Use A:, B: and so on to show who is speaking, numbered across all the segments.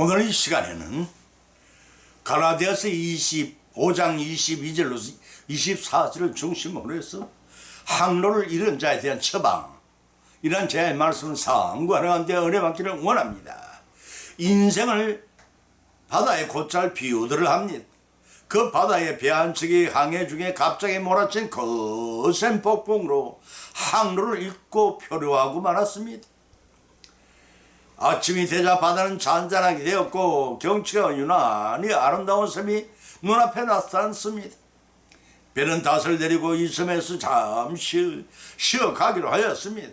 A: 오늘 이 시간에는 갈라디아서 25장 22절로 24절을 중심으로 해서 항로를 잃은 자에 대한 처방 이런 제 말씀을 상관하는데 은혜 받기를 원합니다. 인생을 바다에 곧잘 비유들을 합니다. 그 바다의 배한 척이 항해 중에 갑자기 몰아친 거센 폭풍으로 항로를 잃고 표류하고 말았습니다. 아침이 되자 바다는 잔잔하게 되었고 경치가 유난히 아름다운 섬이 눈앞에 나타났습니다. 배는 닷을 내리고 이 섬에서 잠시 쉬어가기로 하였습니다.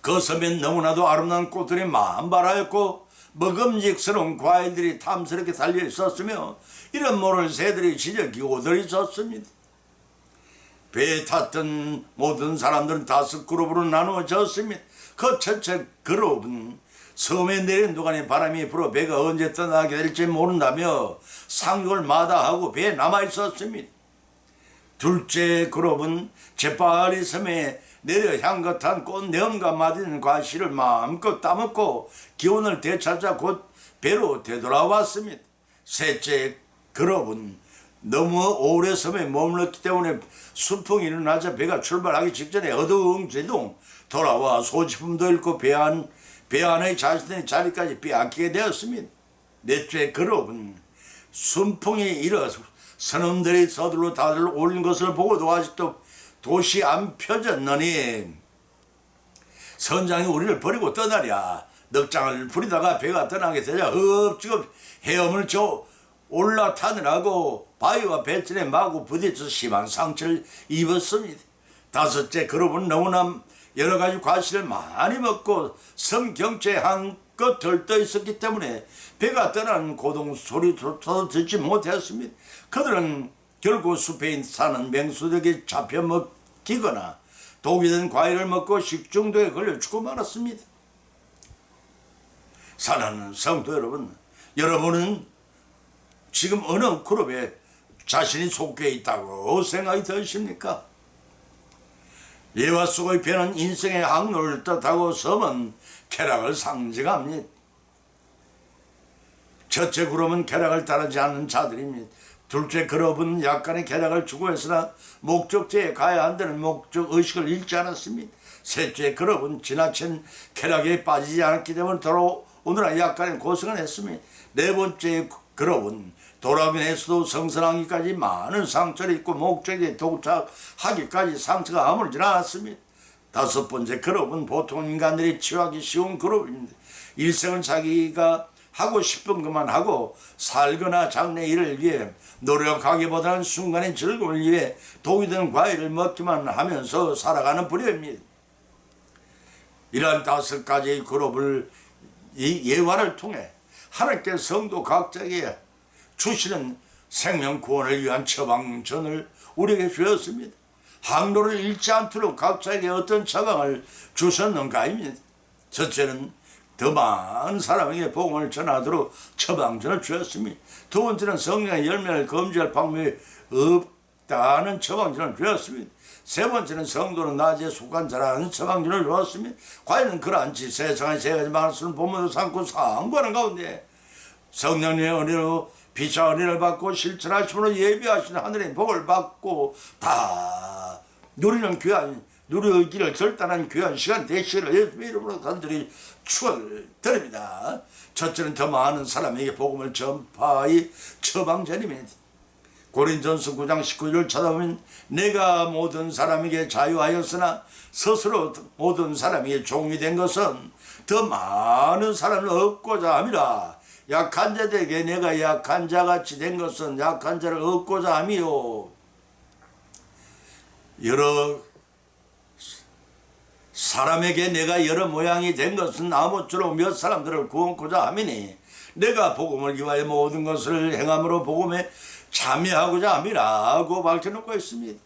A: 그 섬엔 너무나도 아름다운 꽃들이 만발하였고 먹음직스러운 과일들이 탐스럽게 달려 있었으며 이런 모를 새들이 지저귀고들 있었습니다. 배에 탔던 모든 사람들은 다섯 그룹으로 나누어졌습니다. 그 첫째 그룹은 섬에 내린 누간의 바람이 불어 배가 언제 떠나게 될지 모른다며 상륙을 마다하고 배에 남아 있었습니다. 둘째 그룹은 재빨리 섬에 내려 향긋한 꽃 내음과 맞은 과실을 마음껏 따먹고 기운을 되찾아 곧 배로 되돌아왔습니다. 셋째 그룹은 너무 오래 섬에 머물렀기 때문에 순풍이 일어나자 배가 출발하기 직전에 어두웅지둥 돌아와 소지품도 잃고 배, 안, 배 안의 자신의 자리까지 빼앗기게 되었습니다. 넷째 그룹은 순풍이 일어 선원들이 서둘러 다들 올린 것을 보고도 아직도 도시 안 펴졌느니 선장이 우리를 버리고 떠나랴 넉장을 부리다가 배가 떠나게 되자 흡지겁 헤엄을 쳐 올라타느라고 바위와 배틀에 마구 부딪혀 심한 상처를 입었습니다. 다섯째 그룹은 너무나 여러 가지 과실을 많이 먹고 섬 경치에 한껏 들떠 있었기 때문에 배가 떠나는 고동 소리조차도 듣지 못했습니다. 그들은 결국 숲에 사는 맹수들에게 잡혀 먹히거나 독이 든 과일을 먹고 식중독에 걸려 죽고 말았습니다. 사랑하는 성도 여러분, 여러분은 지금 어느 그룹에 자신이 속해 있다고 생각이 드십니까? 예와 속의 배는 인생의 항로를 뜻하고 섬은 쾌락을 상징합니다. 첫째 그룹은 쾌락을 따르지 않는 자들입니다. 둘째 그룹은 약간의 쾌락을 추구했으나 목적지에 가야 한다는 목적 의식을 잃지 않았습니다. 셋째 그룹은 지나친 쾌락에 빠지지 않았기 때문에 돌아오느라 약간의 고생을 했습니다. 네 번째 그룹은 했어도 성선하기까지 많은 상처를 입고 목적에 도착하기까지 상처가 아물지 않았습니다. 다섯 번째 그룹은 보통 인간들이 취하기 쉬운 그룹입니다. 일생을 자기가 하고 싶은 것만 하고 살거나 장래 일을 위해 노력하기보다는 순간의 즐거움을 위해 독이 든 과일을 먹기만 하면서 살아가는 부류입니다. 이러한 다섯 가지의 그룹을 이 예화를 통해 하나님께 성도 각자에게 주시는 생명 구원을 위한 처방전을 우리에게 주었습니다. 항로를 잃지 않도록 각자에게 어떤 처방을 주셨는가입니다. 첫째는 더 많은 사람에게 복음을 전하도록 처방전을 주었습니다. 두 번째는 성령의 열매를 검지할 방법이 없다는 처방전을 주었습니다. 세 번째는 성도는 낮에 속한 자라는 처방전을 주었습니다. 과연 그러한 지 세상의 세 가지 말씀을 본문으로 삼고 상고하는 가운데 성령의 은혜로 은혜를 받고 실천하심으로 예비하신 하늘의 복을 받고 다 누리는 귀한 누리기를 결단한 귀한 시간 되시기를 예수의 이름으로 간절히 축원드립니다. 첫째는 더 많은 사람에게 복음을 전파의 처방전입니다. 고린전서 9장 19절을 찾아보면 내가 모든 사람에게 자유하였으나 스스로 모든 사람에게 종이 된 것은 더 많은 사람을 얻고자 함이라 약한 자들에게 내가 약한 자같이 된 것은 약한 자를 얻고자 함이요 여러 사람에게 내가 여러 모양이 된 것은 아무쪼록 몇 사람들을 구원코자 함이니 내가 복음을 위하여 모든 것을 행함으로 복음에 참여하고자 함이라고 밝혀놓고 있습니다.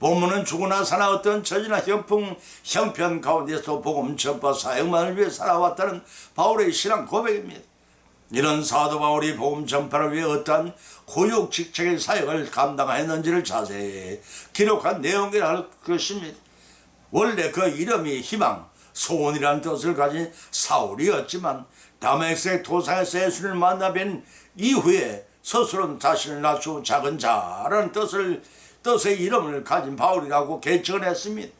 A: 본문은 죽으나 사나 어떤 처지나 형풍, 형편 가운데서 복음 전파 사역만을 위해 살아왔다는 바울의 신앙 고백입니다. 이런 사도 바울이 복음 전파를 위해 어떠한 고육 직책의 사역을 감당했는지를 자세히 기록한 내용이라 것입니다. 원래 그 이름이 희망, 소원이라는 뜻을 가진 사울이었지만 다메섹 도상에서 예수를 만나 뵌 이후에 스스로는 자신을 낮추고 작은 자라는 뜻을 뜻의 이름을 가진 바울이라고 개척을 했습니다.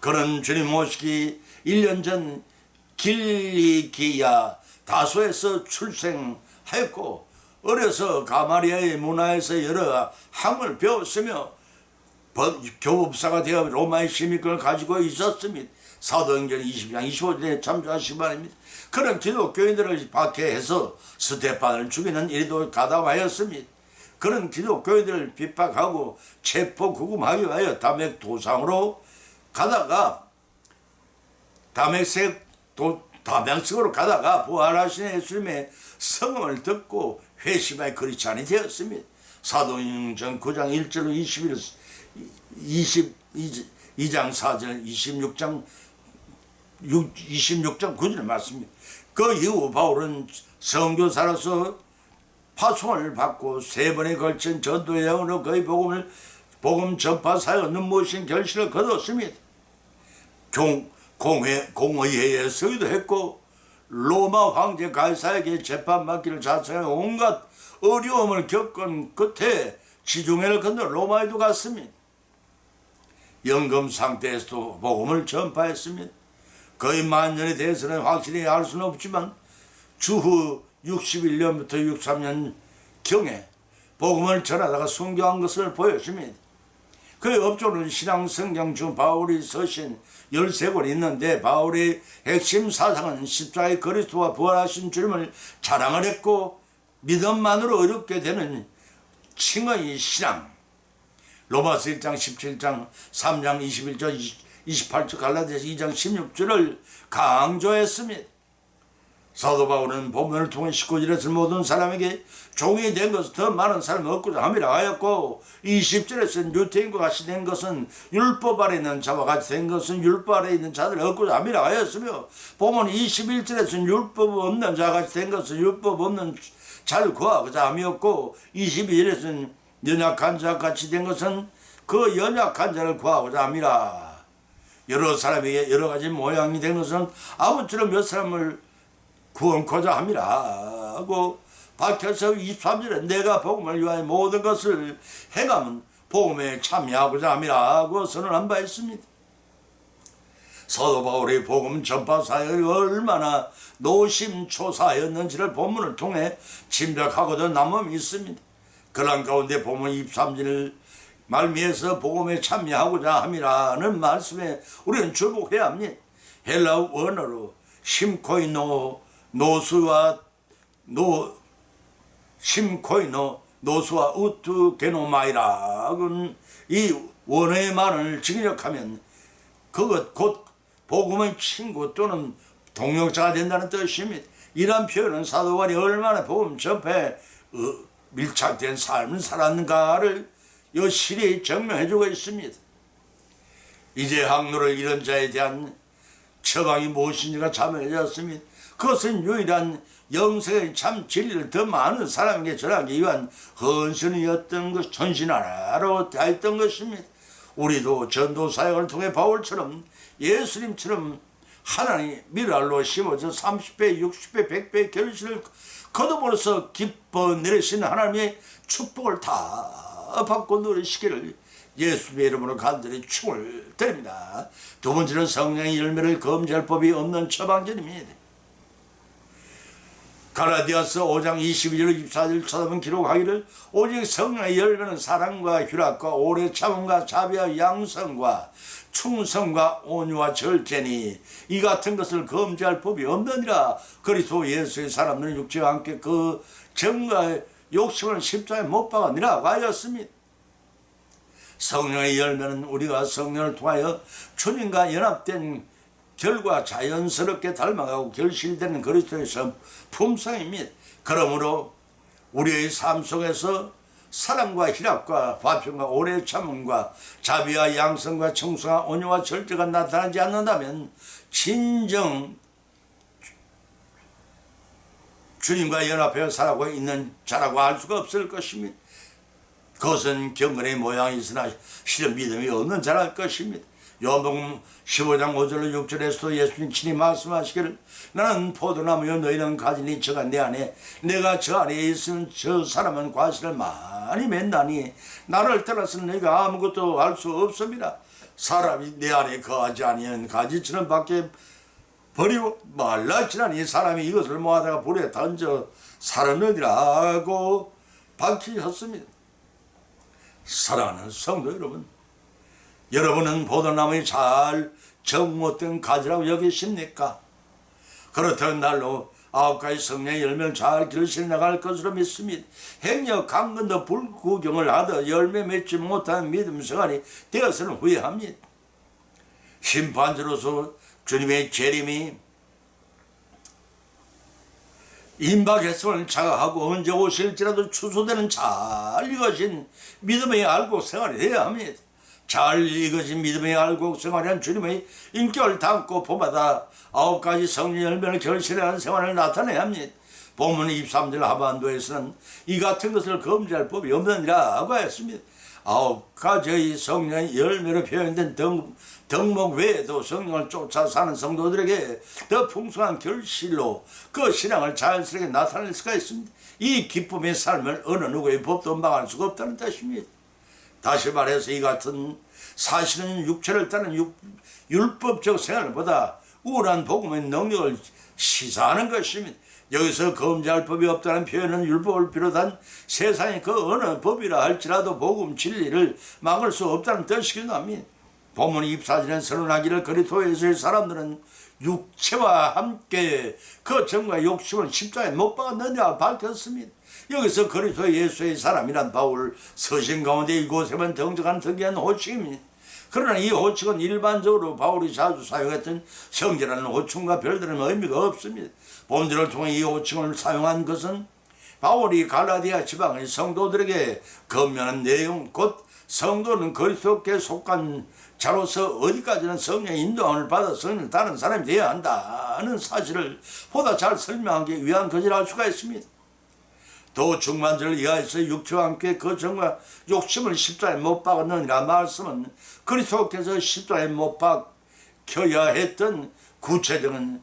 A: 그는 주님 모시기 1년 전 길리기야 다소에서 출생하였고 어려서 가마리아의 문화에서 여러 학문을 배웠으며 법- 교법사가 되어 로마의 시민권을 가지고 있었습니다. 사도행전 20장 25절에 참조하시기 바랍니다. 그런 기독교인들을 박해해서 스테판을 죽이는 일도 가담하였습니다. 그런 기독교인들을 핍박하고 체포 구금하기 위하여 담액 도상으로 가다가 다메섹 도 다메섹으로 가다가 부활하신 예수님의 성음을 듣고 회심의 그리스찬이 되었습니다. 사도행전 9장 1절로 21, 22장 4절 26장 6, 26장 9절 말씀입니다. 그 이후 바울은 선교사로서 파송을 받고 세 번에 걸친 전도 여행으로 그의 복음을 복음 전파 사역 눈부신 결실을 거뒀습니다. 종, 공회, 공의회에 서기도 했고 로마 황제 가이사에게 재판받기를 자청해 온갖 어려움을 겪은 끝에 지중해를 건너 로마에도 갔습니다. 연금 상태에서도 복음을 전파했습니다. 거의 만년에 대해서는 확실히 알 수는 없지만 주후 61년부터 63년 경에 복음을 전하다가 순교한 것을 보여줍니다. 그 업조는 신앙 성경 중 바울이 서신 13권이 있는데 바울의 핵심 사상은 십자가의 그리스도와 부활하신 주님을 자랑을 했고 믿음만으로 어렵게 되는 칭의 신앙 로마서 1장 17장 3장 21절 28절 갈라디아서 2장 16절을 강조했습니다. 사도 바울은 본문을 통해 19절에서 모든 사람에게 종이 된 것은 더 많은 사람이 없고자 함이라 하였고 20절에서는 유태인과 같이 된 것은 율법 아래 있는 자와 같이 된 것은 율법 아래 있는 자들 없고자 함이라 하였으며 본문 21절에서는 율법 없는 자와 같이 된 것은 율법 없는 자를 구하고자 함이었고 22절에서는 연약한 자와 같이 된 것은 그 연약한 자를 구하고자 함이라. 여러 사람에게 여러 가지 모양이 된 것은 아무쪼록 몇 사람을 구원코자 함이라 하고 박혀서 23절에 내가 복음을 위하여 모든 것을 행하면 복음에 참여하고자 함이라 하고 선언한 바 있습니다. 사도 바울의 복음 전파 사역이 얼마나 노심초사였는지를 본문을 통해 짐작하고도 남음이 있습니다. 그런 가운데 본문 23절 말미에서 복음에 참여하고자 함이라는 말씀에 우리는 주목해야 합니다. 헬라어 원어로 심코이노 노수와 노 심코이노 노수와 우투 게노마이라는 이 원어의 말을 직역하면 그것 곧 복음의 친구 또는 동역자가 된다는 뜻입니다. 이러한 표현은 사도관이 얼마나 복음 접해 어, 밀착된 삶을 살았는가를 여실히 증명해주고 있습니다. 이제 항로를 잃은 자에 대한 처방이 무엇인지가 자명해졌습니다. 그것은 유일한 영생의 참 진리를 더 많은 사람에게 전하기 위한 헌신이었던 것, 헌신하라로 하였던 것입니다. 우리도 전도 사역을 통해 바울처럼 예수님처럼 하나님 미랄로 심어져 30배, 60배, 100배 결실을 거둬버려서 기뻐 내리신 하나님의 축복을 다 받고 누리시기를 예수의 이름으로 간절히 축을 드립니다. 두 번째는 성령의 열매를 검지할 법이 없는 처방전입니다. 가라디아서 5장 22절 24절 쳐다보면 기록하기를 오직 성령의 열매는 사랑과 휴락과 오래 참음과 자비와 양성과 충성과 온유와 절제니 이 같은 것을 검지할 법이 없느니라 그리스도 예수의 사람들은 육체와 함께 그 정과의 욕심을 십자가에 못 박았니라 하였습니다. 성령의 열매는 우리가 성령을 통하여 주님과 연합된 결과 자연스럽게 닮아가고 결실되는 그리스도의 성- 품성 입니다. 그러므로 우리의 삶 속에서 사랑과 희락과 화평과 오래 참음과 자비와 양성과 청소와 온유와 절제가 나타나지 않는다면 진정 주님과 연합하여 살아가고 있는 자라고 할 수가 없을 것입니다. 그것은 경건의 모양이 있으나 실은 믿음이 없는 자랄 것입니다. 요한복음 15장 5절로 6절에서도 예수님 친히 말씀하시기를 나는 포도나무여 너희는 가지니 저가 내 안에 내가 저 안에 있으면 저 사람은 과실을 많이 맺나니 나를 떠나서는 너희가 아무것도 할 수 없습니다. 사람이 내 안에 거하지 아니한 가지처럼 밖에 버리고 말랐지라니 사람이 이것을 모아다가 불에 던져 살았느니라고 밝히셨습니다. 사랑하는 성도 여러분 여러분은 포도나무에 잘 정못된 가지라고 여기십니까? 그렇다면 날로 아홉 가지 성령의 열매를 잘 길러서 나갈 것으로 믿습니다. 행여 강건도 불구경을 하다 열매 맺지 못한 믿음 생활이 되어서는 후회합니다. 심판자로서 주님의 재림이 임박했음을 자각하고 언제 오실지라도 추소되는 잘 익어진 믿음의 알고 생활이 되어야 합니다. 잘 익어진 믿음의 알고 생활한 주님의 인격을 담고 본받아 아홉 가지 성령 열매를 결실하는 생활을 나타내야 합니다. 본문 23절 하반도에서는 이 같은 것을 검지할 법이 없느니라고 했습니다. 아홉 가지의 성령 열매로 표현된 등, 덕목 외에도 성령을 쫓아 사는 성도들에게 더 풍성한 결실로 그 신앙을 자연스럽게 나타낼 수가 있습니다. 이 기쁨의 삶을 어느 누구의 법도 막을 수가 없다는 뜻입니다. 다시 말해서 이 같은 사실은 육체를 따른 육, 율법적 생활보다 우울한 복음의 능력을 시사하는 것입니다. 여기서 검지할 법이 없다는 표현은 율법을 비롯한 세상의 그 어느 법이라 할지라도 복음 진리를 막을 수 없다는 뜻이기도 합니다. 본문 24절에 선언하기를 그리스도에서의 사람들은 육체와 함께 그 정과 욕심을 십자가에 못 박았느냐 밝혔습니다. 여기서 그리스도 예수의 사람이란 바울 서신 가운데 이곳에만 등장하는 특이한 호칭입니다. 그러나 이 호칭은 일반적으로 바울이 자주 사용했던 성질하는 호칭과 별다른 의미가 없습니다. 본절을 통해 이 호칭을 사용한 것은 바울이 갈라디아 지방의 성도들에게 건면한 내용 곧 성도는 그리스도께 속한 자로서 어디까지는 성령의 인도함을 받아 성령을 따는 사람이 되어야 한다는 사실을 보다 잘 설명하기 위한 것이라 할 수가 있습니다. 또 중만절 이하에서 육체와 함께 그 정과 욕심을 십자에 못 박았느니라 말씀은 그리스도께서 십자에 못 박혀야 했던 구체적인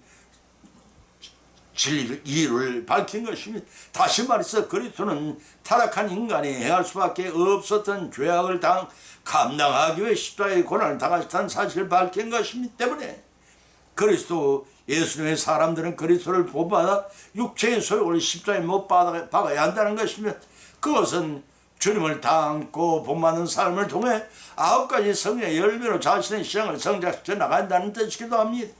A: 진리를 이유를 밝힌 것입니다. 다시 말해서 그리스도는 타락한 인간이 행할 수밖에 없었던 죄악을 당 감당하기 위해 십자가의 고난을 당하셨다는 사실을 밝힌 것이기 때문에 그리스도 예수님의 사람들은 그리스도를 보받아 육체의 소욕을 십자가에 못 박아- 박아야 한다는 것이며 그것은 주님을 담고 본받는 삶을 통해 아홉 가지 성령의 열매로 자신의 신앙을 성장시켜 나간다는 뜻이기도 합니다.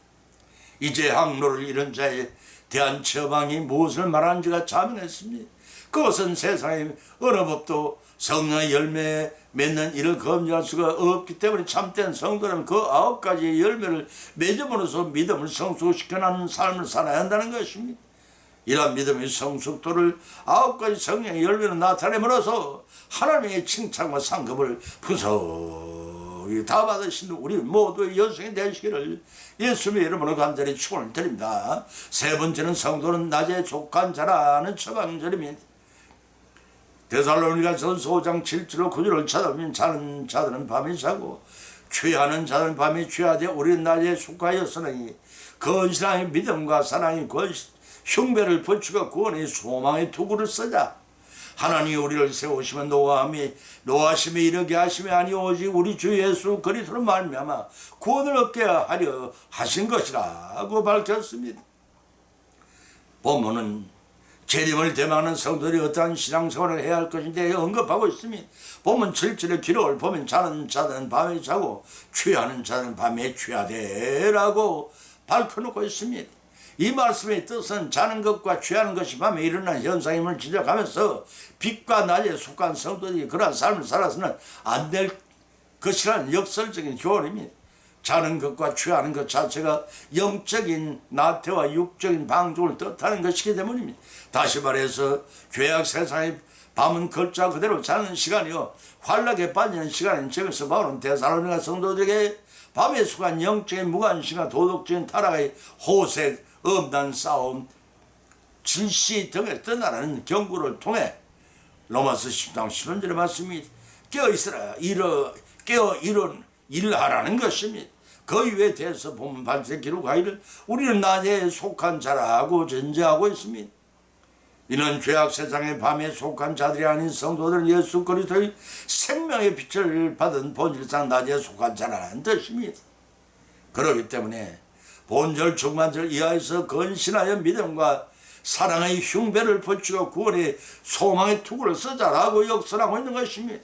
A: 이제 항로를 잃은 자에 대한 처방이 무엇을 말하는지가 자명했습니다. 그것은 세상의 어느 법도 성령의 열매 맺는 일을 검증할 수가 없기 때문에 참된 성도는 그 아홉 가지의 열매를 맺음으로써 믿음을 성숙시켜나는 삶을 살아야 한다는 것입니다. 이러한 믿음의 성숙도를 아홉 가지 성령의 열매로 나타내므로써 하나님의 칭찬과 상급을 구석이 다 받으신 우리 모두의 여성이 되시기를 예수님의 이름으로 간절히 축원을 드립니다. 세 번째는 성도는 낮에 족한 자라는 처방절입니다. 데살로니가 전서 5장 7절로 9절을 찾아보면 자는 자들은 밤에 자고 취하는 자들은 밤에 취하되 우리는 낮에 속하였으니 건실함의 믿음과 사랑의 권 흉배를 붙이고 구원의 소망의 투구를 쓰자 하나님이 우리를 세우시면 노아함이 노하심에 이르게 하심이 아니오 오직 우리 주 예수 그리스도로 말미암아 구원을 얻게 하려 하신 것이라고 밝혔습니다. 본문은 재림을 대망하는 성도들이 어떠한 신앙생활을 해야 할 것인데 언급하고 있습니다. 보면 7절의 기록을 보면 자는 자들은 밤에 자고 취하는 자들은 밤에 취하되라고 밝혀놓고 있습니다. 이 말씀의 뜻은 자는 것과 취하는 것이 밤에 일어나는 현상임을 지적하면서 빛과 낮에 속한 성도들이 그러한 삶을 살아서는 안 될 것이라는 역설적인 교훈입니다. 자는 것과 취하는 것 자체가 영적인 나태와 육적인 방종을 뜻하는 것이기 때문입니다. 다시 말해서 죄악 세상의 밤은 글자 그대로 자는 시간이요 환락에 빠지는 시간인 저기서 바울은 대사로니가 성도들에게 밤에 속한 영적인 무관심과 도덕적인 타락의 호색, 엄단 싸움, 진시 등을 떠나라는 경고를 통해 로마서 10장 10절의 말씀이 깨어 있으라 일어 깨어 일어 일하라는 것입니다. 그 이유에 대해서 보면 발세 기록하기를 우리는 낮에 속한 자라고 전제하고 있습니다. 이는 죄악 세상의 밤에 속한 자들이 아닌 성도들 예수 그리스도의 생명의 빛을 받은 본질상 낮에 속한 자라는 뜻입니다. 그렇기 때문에 본절 중만절 이하에서 건신하여 믿음과 사랑의 흉배를 붙이고 구원의 소망의 투구를 쓰자라고 역설하고 있는 것입니다.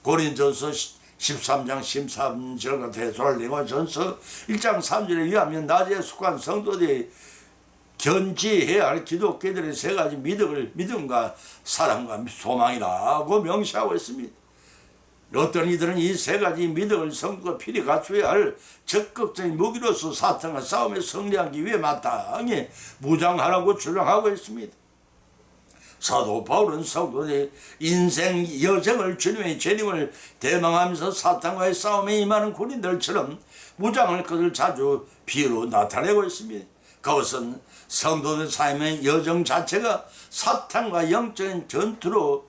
A: 고린전서 13장 13절과 대소알리고 전서 1장 3절에 의하면 낮에 속한 성도들이 견지해야 할 기독교들의 세 가지 믿음을 믿음과 사랑과 소망이라고 명시하고 있습니다. 어떤 이들은 이 세 가지 믿음을 성도가 필히 갖춰야 할 적극적인 무기로서 사탄과 싸움에 승리하기 위해 마땅히 무장하라고 주장하고 있습니다. 사도 바울은 성도의 인생 여정을 주님의 재림을 대망하면서 사탄과의 싸움에 임하는 군인들처럼 무장할 것을 자주 비유로 나타내고 있습니다. 그것은 성도들 삶의 여정 자체가 사탄과 영적인 전투로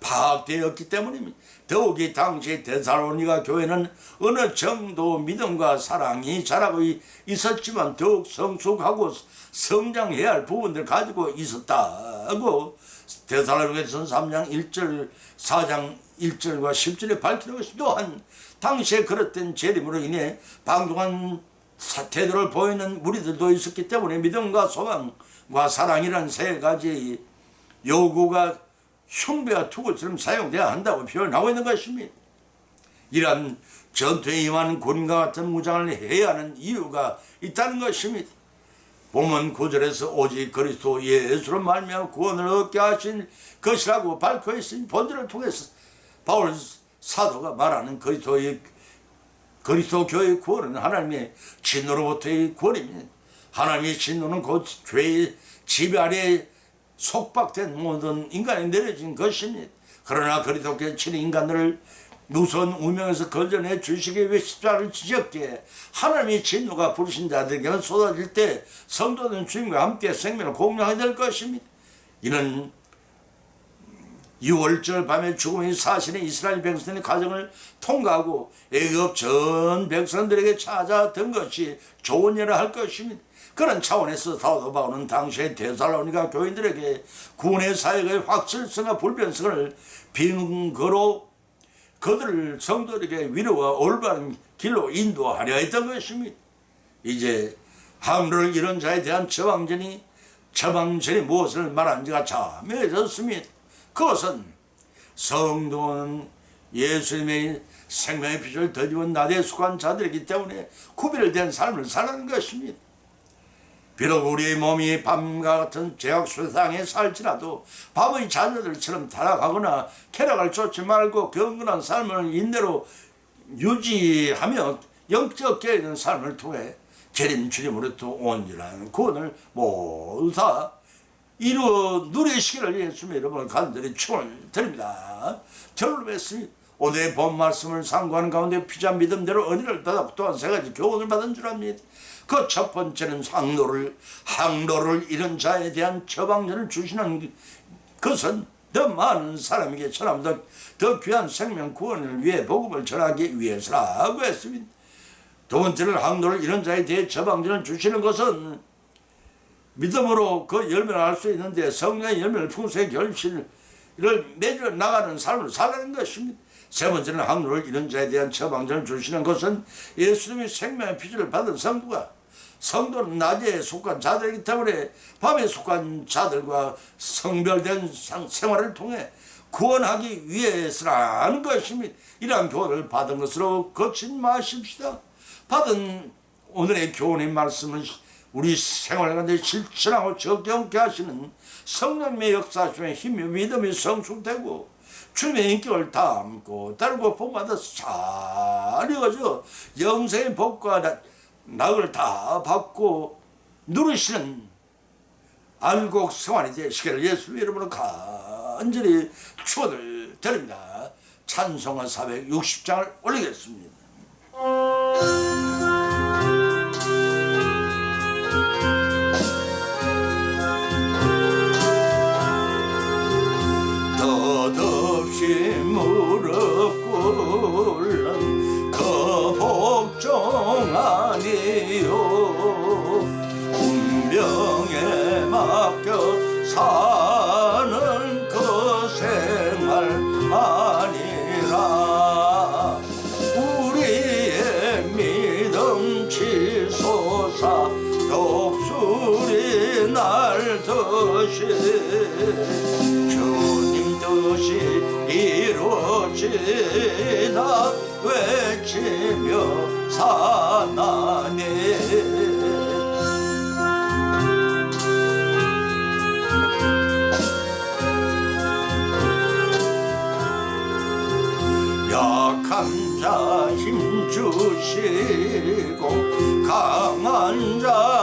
A: 파악되었기 때문입니다. 더욱이 당시 데살로니가 교회는 어느 정도 믿음과 사랑이 자라고 있었지만 더욱 성숙하고 성장해야 할 부분들 가지고 있었다고 데살로니가전 3장 1절 4장 1절과 10절에 밝히고 있습니다. 또한 당시에 그릇된 재림으로 인해 방종한 태도를 보이는 무리들도 있었기 때문에 믿음과 소망과 사랑이라는 세 가지 요구가 흉배와 투구처럼 사용돼야 한다고 표현하고 있는 것입니다. 이러한 전투에 임하는 군인과 같은 무장을 해야 하는 이유가 있다는 것입니다. 본문 9절에서 오직 그리스도 예수로 말미암아 구원을 얻게 하신 것이라고 밝혀 있으니 본절을 통해서 바울 사도가 말하는 그리스도의 그리스도 교회의 구원은 하나님의 진노로부터의 구원입니다. 하나님의 진노는 곧 죄의 지배 아래 속박된 모든 인간에 내려진 것입니다. 그러나 그리스도께서 친히 인간들을 무서운 운명에서 건져내 주시기 위해 십자가를 지셨기에 하나님의 진노가 부르신 자들에게는 쏟아질 때 성도는 주님과 함께 생명을 공유하게 될 것입니다. 이는 6월절 밤에 죽음의 사신의 이스라엘 백성의 가정을 통과하고 애굽 전 백성들에게 찾아든 것이 좋은 일을 할 것입니다. 그런 차원에서 사도 바울은 당시의 데살로니가 교인들에게 구원의 사역의 확실성과 불변성을 빙거로 그들을 성도에게 위로와 올바른 길로 인도하려 했던 것입니다. 이제 항로를 잃은 자에 대한 처방전이 처방전이 무엇을 말하는지가 자명해졌습니다. 그것은 성도는 예수님의 생명의 빛을 더디운 나대에 속한 자들이기 때문에 구별된 삶을 살아가는 것입니다. 비록 우리의 몸이 밤과 같은 죄악 세상에 살지라도 밤의 자녀들처럼 타락하거나 쾌락을 쫓지 말고 경건한 삶을 인내로 유지하며 영적 깨어있는 삶을 통해 재림 주님으로부터 온전한 구원을 모두 다 이루어 누리시기를 예수님 여러분 간절히 축원을 드립니다. 결론 맺습니다. 오늘의 본 말씀을 상고하는 가운데 피자 믿음대로 은혜를 받아 또한 세 가지 교훈을 받은 줄 압니다. 그 첫 번째는 항로를 항로를 잃은 자에 대한 처방전을 주시는 것은 더 많은 사람에게 전하면서 더 귀한 생명 구원을 위해 복음을 전하기 위해서라고 했습니다. 두 번째는 항로를 잃은 자에 대해 처방전을 주시는 것은 믿음으로 그 열매를 알 수 있는데 성령의 열매를 풍성히 결실을 맺어 나가는 삶을 살아가는 것입니다. 세 번째는 항로를 잃은 자에 대한 처방전을 주시는 것은 예수님의 생명의 피를 받은 성도가 성도는 낮에 속한 자들이기 때문에 밤에 속한 자들과 성별된 생활을 통해 구원하기 위해서라는 것입니다. 이러한 교훈을 받은 것으로 거친 마십시다. 받은 오늘의 교훈의 말씀은 우리 생활 가운데 실천하고 적용케 하시는 성령의 역사심에 힘이 믿음이 성숙되고 주님의 인격을 담고 따르고 복받아서 잘 이어져 영생의 복과 낙을 다 받고 누르시는 안곡 생활이 되시기를 예수 이름으로 간절히 축원을 드립니다. 찬송가 460장을 올리겠습니다. 사는 그 생활 아니라. 우리의 믿음 치솟아 독수리 날듯이 주님 뜻이 이루어지다 외치며 사나니 자 힘 주시고 강한 자